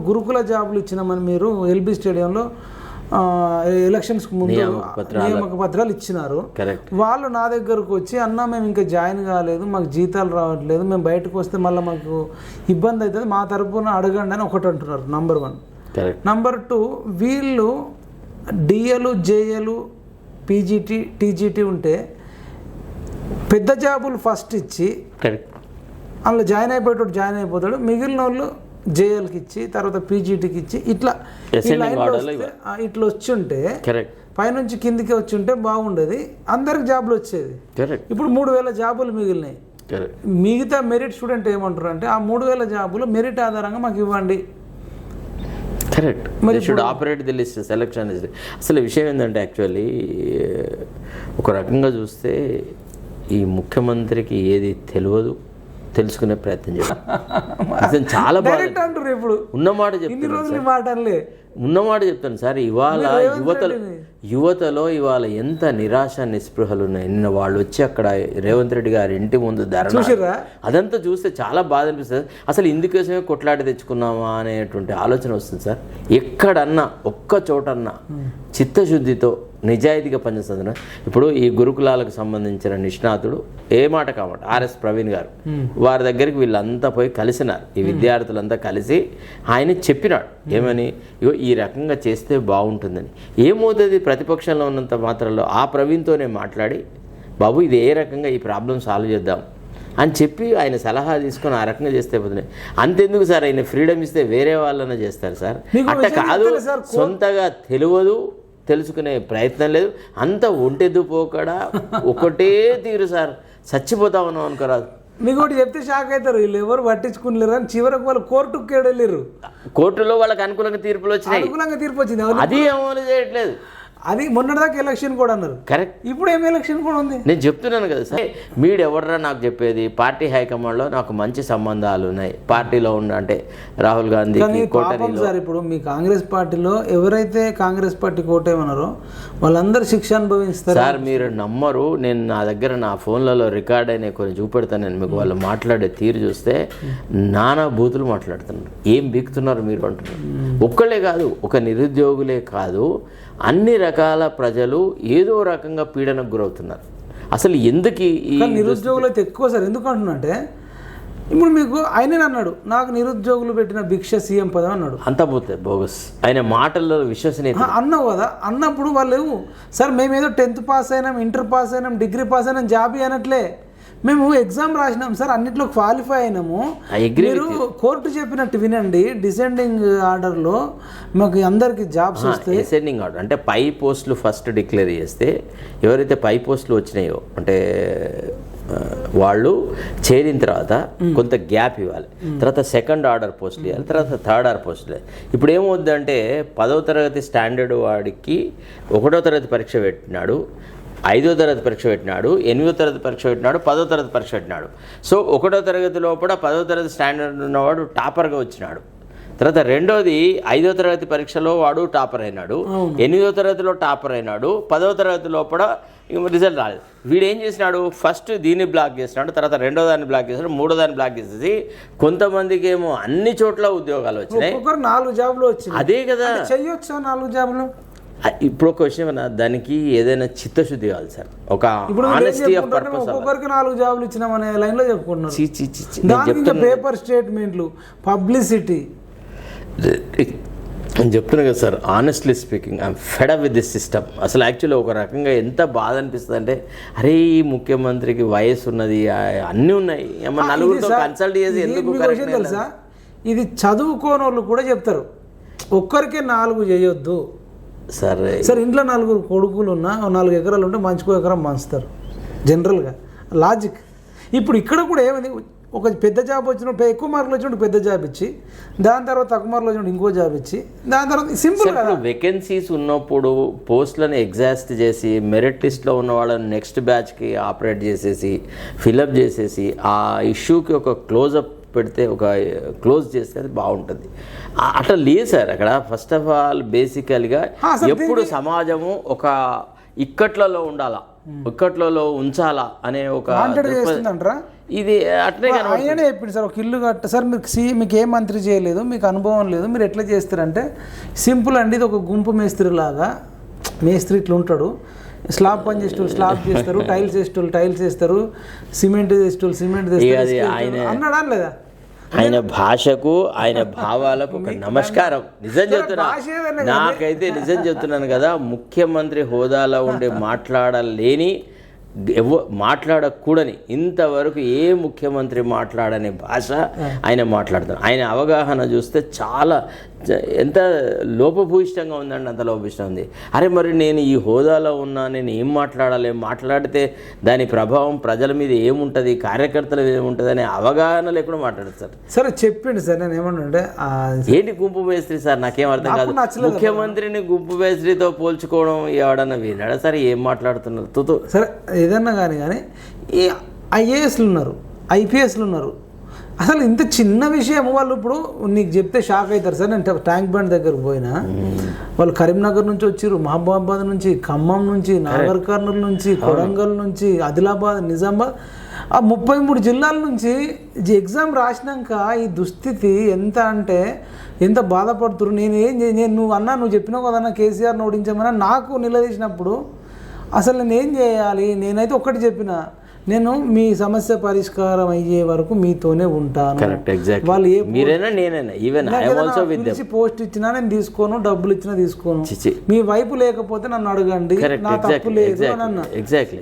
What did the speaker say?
గురుకుల జాబులు ఇచ్చినామని మీరు ఎల్బీ స్టేడియంలో ఎలక్షన్స్ ముందు నియామక పత్రాలు. ఇచ్చినారు. వాళ్ళు నా దగ్గరకు వచ్చి అన్న మేము ఇంకా జాయిన్ కాలేదు మాకు జీతాలు రావట్లేదు మేము బయటకు వస్తే మళ్ళీ మాకు ఇబ్బంది అవుతుంది మా తరపున అడగండి అని ఒకటి అంటున్నారు నంబర్ వన్ నంబర్ టూ వీళ్ళు డిఎలు జేఎలు పీజీటీ టీజీటీ ఉంటే పెద్ద జాబులు ఫస్ట్ ఇచ్చి అందులో జాయిన్ అయిపోయేటోడు జాయిన్ అయిపోతాడు మిగిలిన వాళ్ళు జేఎల్కి ఇచ్చి తర్వాత పీజీటీకి ఇచ్చి ఇట్లా ఇట్లా వచ్చి ఉంటే కరెక్ట్ పైనుంచి కిందికి వచ్చి ఉంటే బాగుండేది. అందరికి జాబులు వచ్చేది. కరెక్ట్ ఇప్పుడు మూడు వేల జాబులు మిగిలినాయి. మిగతా మెరిట్ స్టూడెంట్ ఏమంటారు అంటే ఆ మూడు వేల జాబులు మెరిట్ ఆధారంగా మాకు ఇవ్వండి. కరెక్ట్ మరి should operate the list selection is అసలు విషయం ఏంటంటే యాక్చువల్లీ ఒక రకంగా చూస్తే ఈ ముఖ్యమంత్రికి ఏది తెలియదు. తెలుసుకునే ప్రయత్నం చేయాలి చాలా బాగా అంటారు ఇప్పుడు. ఉన్నమాట మాటలే ఉన్నమాట చెప్తాను సార్ ఇవాళ యువతలో యువతలో ఇవాళ ఎంత నిరాశ నిస్పృహలు ఉన్నాయి. నిన్న వాళ్ళు వచ్చి అక్కడ రేవంత్ రెడ్డి గారి ఇంటి ముందు ధరణ చూసిర్రా? అదంతా చూస్తే చాలా బాధ అనిపిస్తుంది అసలు ఇందుకోసమే కొట్లాడి తెచ్చుకున్నామా అనేటువంటి ఆలోచన వస్తుంది సార్. ఎక్కడన్నా ఒక్క చోటన్నా చిత్తశుద్ధితో నిజాయితీగా పనిచేస్తుంది ఇప్పుడు ఈ గురుకులాలకు సంబంధించిన నిష్ణాతుడు ఏ మాట కామాట? ఆర్ఎస్ ప్రవీణ్ గారు. వారి దగ్గరికి వీళ్ళంతా పోయి కలిసినారు. ఈ విద్యార్థులంతా కలిసి ఆయన చెప్పినాడు. ఏమని? ఇగో ఈ రకంగా చేస్తే బాగుంటుందని. ఏమవుతుంది? ప్రతిపక్షంలో ఉన్నంత మాత్రంలో ఆ ప్రవీణ్తోనే మాట్లాడి బాబు ఇది ఏ రకంగా ఈ ప్రాబ్లం సాల్వ్ చేద్దాం? అని చెప్పి ఆయన సలహా తీసుకొని ఆ రకంగా చేస్తే పోతున్నాయి అంతెందుకు సార్? ఆయన ఫ్రీడమ్ ఇస్తే వేరే వాళ్ళనే చేస్తారు సార్. విషయం కాదు? సొంతగా తెలియదు. తెలుసుకునే ప్రయత్నం లేదు. అంత ఒంటెద్దు పోకడా ఒకటే తీరు సార్. చచ్చిపోతా ఉన్నాం అనుకోరాదు మీకు ఒకటి చెప్తే షాక్ అవుతారు. వీళ్ళు ఎవరు పట్టించుకునిలేరు అని చివరకు వాళ్ళు కోర్టుకు కేడలేరు కోర్టులో వాళ్ళకి అనుకూలంగా తీర్పులు వచ్చినాయి. అనుకూలంగా తీర్పు వచ్చింది. అది అమలు చేయట్లేదు. అది మొన్నటిదాకా ఎలక్షన్ కూడా అన్నారు. కరెక్ట్ ఇప్పుడు ఏం ఎలక్షన్ కూడా ఉంది? నేను చెప్తున్నాను కదా సార్. మీరు ఎవడరా నాకు చెప్పేది? పార్టీ హైకమాండ్లో నాకు మంచి సంబంధాలు ఉన్నాయి. పార్టీలో ఉన్న అంటే రాహుల్ కోటరీలో. సార్ ఇప్పుడు మీ కాంగ్రెస్ పార్టీలో ఎవరైతే కాంగ్రెస్ పార్టీ కోటేమన్నారో వాళ్ళందరూ శిక్ష అనుభవిస్తారు? సార్ మీరు నమ్మరు. నేను నా దగ్గర నా ఫోన్లలో రికార్డ్ అయిన కొన్ని చూపెడతాను. నేను మీకు వాళ్ళు మాట్లాడే తీరు చూస్తే నానా బూతులు మాట్లాడుతున్నారు. ఏం బీకుతున్నారు మీరు అంటున్నారు. ఒక్కళ్ళే కాదు ఒక నిరుద్యోగులే కాదు అన్ని రకాల ప్రజలు ఏదో రకంగా పీడనకు గురవుతున్నారు. అసలు ఎందుకు నిరుద్యోగులు అయితే ఎక్కువ సార్. ఎందుకు అంటున్నంటే ఇప్పుడు మీకు ఆయనే అన్నాడు నాకు నిరుద్యోగులు పెట్టిన భిక్ష సీఎం పదం అన్నాడు. అంతా పోతే బోగస్. ఆయన మాటల్లో విశ్వసనీయత. అన్నావు కదా అన్నప్పుడు వాళ్ళు సార్ మేమేదో టెన్త్ పాస్ అయినాం ఇంటర్ పాస్ అయినాం డిగ్రీ పాస్ అయినాం జాబీ అనట్లే మేము ఎగ్జామ్ రాసినాం సార్ అన్నిట్లో క్వాలిఫై అయినాము. మీరు కోర్టు చెప్పినట్టు వినండి డిసెండింగ్ ఆర్డర్లో మాకు అందరికి జాబ్స్ వస్తాయి. అసెండింగ్ ఆర్డర్ అంటే పై పోస్టులు ఫస్ట్ డిక్లేర్ చేస్తే ఎవరైతే పై పోస్టులు వచ్చినాయో అంటే వాళ్ళు చేరిన తర్వాత కొంత గ్యాప్ ఇవ్వాలి. తర్వాత సెకండ్ ఆర్డర్ పోస్టులు ఇవ్వాలి తర్వాత థర్డ్ ఆర్డర్ పోస్టులు ఇప్పుడు ఏమవుద్దంటే పదవ తరగతి స్టాండర్డ్ వాడికి ఒకటో తరగతి పరీక్ష పెట్టినాడు. ఐదో తరగతి పరీక్ష పెట్టినాడు ఎనిమిదో తరగతి పరీక్ష పెట్టినాడు పదో తరగతి పరీక్ష పెట్టినాడు. సో ఒకటో తరగతి లోపల పదో తరగతి స్టాండర్డ్ ఉన్నవాడు టాపర్గా వచ్చినాడు. తర్వాత రెండోది ఐదో తరగతి పరీక్షలో వాడు టాపర్ అయినాడు ఎనిమిదో తరగతిలో టాపర్ అయినాడు పదో తరగతి లోపల రిజల్ట్ రాలేదు. వీడు ఏం చేసినాడు? ఫస్ట్ దీన్ని బ్లాక్ చేసినాడు తర్వాత రెండో దాన్ని బ్లాక్ చేసినాడు మూడో దాన్ని బ్లాక్ చేసేసి కొంతమందికి ఏమో అన్ని చోట్ల ఉద్యోగాలు వచ్చినాయి. నాలుగు జాబులు వచ్చినాయి. అదే కదా. చెయ్యొచ్చా నాలుగు జాబులు? ఇప్పుడు ఒక విషయం అన్న, దానికి ఏదైనా చిత్తశుద్ధి కావాలి సార్. ఒక ఆనెస్టీ ఆఫ్? పర్పస్ ఒక్కొక్కరికి నాలుగు జాబులు ఇచ్చినామనే లైన్లో చెప్పుకుంటున్నారు చీ చీ చీ చీ. నేను దానికి ఇంకా చెప్తున్నా పేపర్ స్టేట్మెంట్లు పబ్లిసిటీ నేను చెప్తున్నా కదా sir honestly speaking I'm fed with this system అసలు యాక్చువల్లీ ఒక రకంగా ఎంత బాధ అనిపిస్తుంది అంటే అరే ఈ ముఖ్యమంత్రికి వయసు ఉన్నది అన్నీ ఉన్నాయి. నలుగురితో కన్సల్ట్ చేసి ఎందుకు తెలుసా? ఇది చదువుకోని వాళ్ళు కూడా చెప్తారు. ఒక్కరికే నాలుగు చేయొద్దు. సరే. సార్ ఇంట్లో నలుగురు కొడుకులు ఉన్నా నాలుగు ఎకరాలు ఉంటే మంచికో ఎకరం మంచుతారు జనరల్గా లాజిక్ ఇప్పుడు ఇక్కడ కూడా ఏమైంది? ఒక పెద్ద జాబ్ వచ్చినప్పుడు ఎక్కువ మార్కులు వచ్చినప్పుడు పెద్ద జాబ్ ఇచ్చి దాని తర్వాత తక్కువ మార్కులు వచ్చినప్పుడు ఇంకో జాబ్ ఇచ్చి దాని తర్వాత సింపుల్ కదా వేకెన్సీస్ ఉన్నప్పుడు పోస్టులను ఎగ్జాస్ట్ చేసి మెరిట్ లిస్ట్లో ఉన్న వాళ్ళని నెక్స్ట్ బ్యాచ్కి ఆపరేట్ చేసేసి ఫిలప్ చేసేసి ఆ ఇష్యూకి ఒక క్లోజప్ పెడితే ఒక క్లోజ్ చేస్తే అది బాగుంటుంది. అట్లా లేదు సార్ అక్కడ. ఫస్ట్ ఆఫ్ ఆల్ బేసికల్గా ఎప్పుడు సమాజము ఒక ఇక్కట్లలో ఉండాలా? ఇక్కట్లలో ఉంచాలా అనే ఒక ఇది అట్లే ఆయననే చెప్పింది సార్ ఒక ఇల్లు కట్ట సార్ మీకు సి మీకు ఏ మంత్రి చేయలేదు మీకు అనుభవం లేదు మీరు ఎట్లా చేస్తారంటే సింపుల్ అండి ఇది ఒక గుంపు మేస్త్రి లాగా మేస్త్రి ఇట్లా ఉంటాడు స్లాబ్ పని చేసేటోళ్ళు స్లాబ్ చేస్తారు టైల్స్ వేసేటోళ్ళు టైల్స్ వేస్తారు సిమెంట్ చేసేటోళ్ళు సిమెంట్ చేస్తారు వేసేటోళ్ళు. అన్నాడా లేదా? ఆయన భాషకు ఆయన భావాలకు ఒక నమస్కారం. నిజం చెప్తున్నా. నాకైతే నిజం చెప్తున్నాను కదా ముఖ్యమంత్రి హోదాలో ఉండే మాట్లాడలేని ఎవ మాట్లాడకూడని ఇంతవరకు ఏ ముఖ్యమంత్రి మాట్లాడని భాష ఆయన మాట్లాడుతున్నారు. ఆయన అవగాహన చూస్తే చాలా ఎంత లోపభూయిష్టంగా ఉందండి అంత లోపభూయిష్టం ఉంది. అరే మరి నేను ఈ హోదాలో ఉన్నా నేను ఏం మాట్లాడాలి? మాట్లాడితే దాని ప్రభావం ప్రజల మీద ఏముంటుంది? కార్యకర్తల మీద ఏముంటుంది? అనే అవగాహన లేకుండా మాట్లాడతారు సరే. చెప్పిండు సార్ నేను ఏమన్నా ఏంటి గుంపు మేస్త్రి సార్? నాకేం అర్థం కాదు. ముఖ్యమంత్రిని గుంపు మేస్త్రితో పోల్చుకోవడం ఎవడన్నా విన్నాడా సరే? ఏం మాట్లాడుతున్నారు? తుతు సరే ఏదన్నా కానీ కానీ ఈ ఐఏఎస్లు ఉన్నారు ఐపీఎస్లు ఉన్నారు. అసలు ఇంత చిన్న విషయం వాళ్ళు ఇప్పుడు నీకు చెప్తే షాక్ అవుతారు. సార్ నేను ట్యాంక్ బండ్ దగ్గరకు పోయినా వాళ్ళు కరీంనగర్ నుంచి వచ్చిర్రు మహబూబాబాద్ నుంచి ఖమ్మం నుంచి నాగర్ కర్నూలు నుంచి కొడంగల్ నుంచి ఆదిలాబాద్ నిజామాబాద్ ఆ ముప్పై మూడు జిల్లాల నుంచి ఈ ఎగ్జామ్ రాసినాక ఈ దుస్థితి ఎంత అంటే ఎంత బాధపడుతున్నారు? నేను ఏం నేను నువ్వు అన్నా నువ్వు చెప్పినావు కదా కేసీఆర్ని ఓడించమని నాకు నిలదీసినప్పుడు అసలు నేను ఏం చేయాలి? నేనైతే ఒక్కటి చెప్పిన నేను మీ సమస్య పరిష్కారం అయ్యే వరకు మీతోనే ఉంటాను. వాళ్ళు మీరైనా నేనైనా ఈవెన్ పిలిచి పోస్ట్ ఇచ్చినా నేను తీసుకోను డబ్బులు ఇచ్చినా తీసుకోను. మీ వైపు లేకపోతే నన్ను అడగండి నా తప్పు లేదు అని అన్న. Exactly exactly